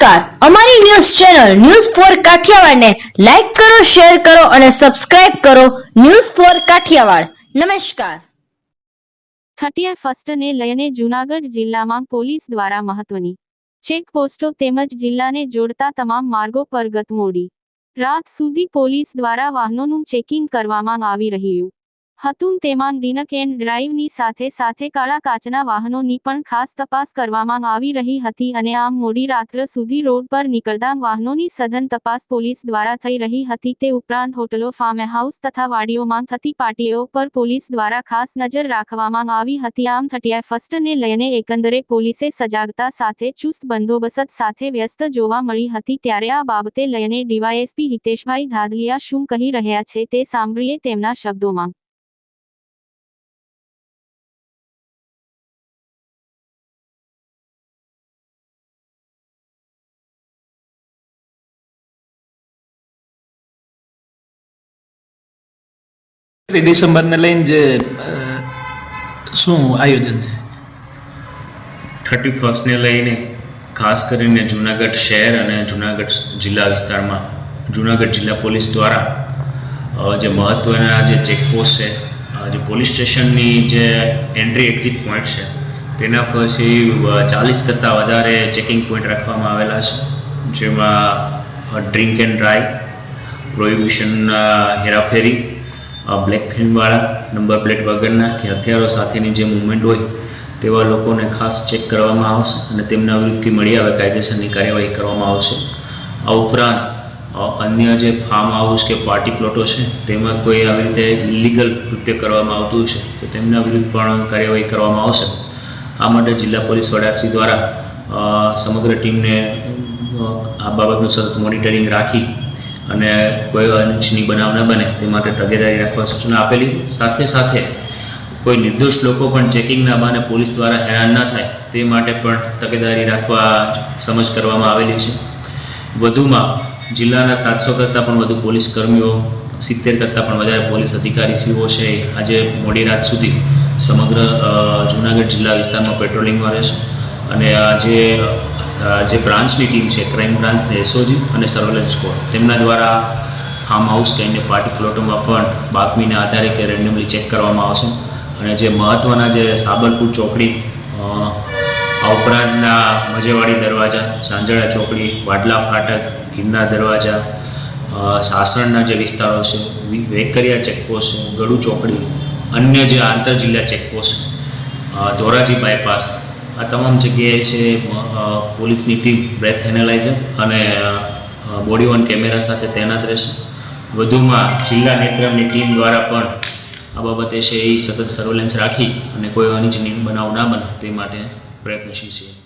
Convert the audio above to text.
નમસ્કાર. અમારી news channel news four કાઠિયાવાડને લાઈક કરો, શેર કરો અને સબસ્ક્રાઇબ કરો ન્યૂઝ ફોર કાઠિયાવાડ. નમસ્કાર. ખટિયા ફર્સ્ટને લઈને જૂનાગઢ જિલ્લામાં પોલીસ દ્વારા મહત્વની ચેકપોસ્ટો તેમજ જિલ્લાને જોડતા તમામ માર્ગો પર ગત મોડી રાત સુધી પોલીસ દ્વારા વાહનોનું ચેકિંગ કરવામાં આવી રહ્યું. હતું તેમાં ડિનક એન્ડ ડ્રાઈવની સાથે સાથે કાળા કાચના વાહનોની પણ ખાસ તપાસ કરવામાં આવી રહી હતી અને આમ મોડી રાત્ર સુધી રોડ પર નીકળતા વાહનોની સઘન તપાસ પોલીસ દ્વારા થઈ રહી હતી. તે ઉપરાંત હોટલો, ફાર્મહાઉસ તથા વાડીઓમાં થતી પાર્ટીઓ પર પોલીસ દ્વારા ખાસ નજર રાખવામાં આવી હતી. આમ થટિયા ફર્સ્ટને લઈને એકંદરે પોલીસે સજાગતા સાથે ચુસ્ત બંદોબસ્ત સાથે વ્યસ્ત જોવા મળી હતી ત્યારે આ બાબતે લઈને ડીવાયએસપી હિતેશભાઈ ધાદલિયા શું કહી રહ્યા છે તે સાંભળીએ તેમના શબ્દોમાં. ડિસેમ્બરને લઈને જે શું આયોજન છે? થર્ટી ફર્સ્ટને લઈને ખાસ કરીને જુનાગઢ શહેર અને જુનાગઢ જિલ્લા વિસ્તારમાં, જુનાગઢ જિલ્લા પોલીસ દ્વારા જે મહત્ત્વના જે ચેકપોસ્ટ છે જે પોલીસ સ્ટેશનની જે એન્ટ્રી એક્ઝિટ પોઈન્ટ છે, તેના પછી ચાલીસ કરતાં વધારે ચેકિંગ પોઈન્ટ રાખવામાં આવેલા છે, જેમાં ડ્રિંક એન્ડ ડ્રાઈવ પ્રોહિબિશન હેરાફેરી બ્લેક ફિલ્મવાળા નંબર પ્લેટ વગરના કે હથિયારો સાથેની જે મુવમેન્ટ હોય, તેવા લોકોને ખાસ ચેક કરવામાં આવશે અને તેમના વિરુદ્ધ મળી આવે કાયદેસરની કાર્યવાહી કરવામાં આવશે. આ ઉપરાંત અન્ય જે ફાર્મ હાઉસ કે પાર્ટી પ્લોટો છે, તેમાં કોઈ આવી રીતે ઇલીગલ કૃત્ય કરવામાં આવતું છે તો તેમના વિરુદ્ધ પણ કાર્યવાહી કરવામાં આવશે. આ માટે જિલ્લા પોલીસ વડાશ્રી દ્વારા સમગ્ર ટીમને આ બાબતનું સતત મોનિટરિંગ રાખી અને કોઈ અનિચ્છનીય બનાવ ન બને, તે માટે તકેદારી રાખવા સૂચના આપેલી સાથે સાથે કોઈ નિર્દોષ લોકો પણ ચેકિંગના બહાને પોલીસ દ્વારા હેરાન ન થાય, તે માટે પણ તકેદારી રાખવા સમજ કરવામાં આવેલી છે. વધુમાં જિલ્લાના સાતસો કરતાં પણ વધુ પોલીસ કર્મીઓ, સિત્તેર કરતાં પણ વધારે પોલીસ અધિકારીશ્રીઓ છે. આજે મોડી રાત સુધી સમગ્ર જૂનાગઢ જિલ્લા વિસ્તારમાં પેટ્રોલિંગમાં રહેશે. અને આ જે બ્રાન્ચની ટીમ છે, ક્રાઇમ બ્રાન્ચને એસઓજી અને સર્વેલન્સ સ્કોડ, તેમના દ્વારા ફાર્મ હાઉસ કે અન્ય પાર્ટી પ્લોટોમાં પણ બાતમીના આધારે કે રેન્ડમલી ચેક કરવામાં આવશે. અને જે મહત્ત્વના જે સાબરપુર ચોકડી આ ઉપરાંતના મજેવાડી દરવાજા, સાંજળા ચોકડી, વાડલા ફાટક, ગિરનાર દરવાજા સાસણના જે વિસ્તારો છે, વેકરિયા ચેકપોસ્ટ ગળુ ચોકડી, અન્ય જે આંતર જિલ્લા ચેકપોસ્ટ ધોરાજી બાયપાસ આ તમામ જગ્યાએ છે પોલીસની ટીમ બ્રેથ એનાલાઇઝર અને બોડી ઓન કેમેરા સાથે તૈનાત રહેશે. વધુમાં જિલ્લા નેત્રમની ટીમ દ્વારા પણ આ બાબતે છે એ સતત સર્વેલન્સ રાખી અને કોઈ અનિચ્છનીય બનાવ ના બને તે માટે પ્રયત્નશીલ છે.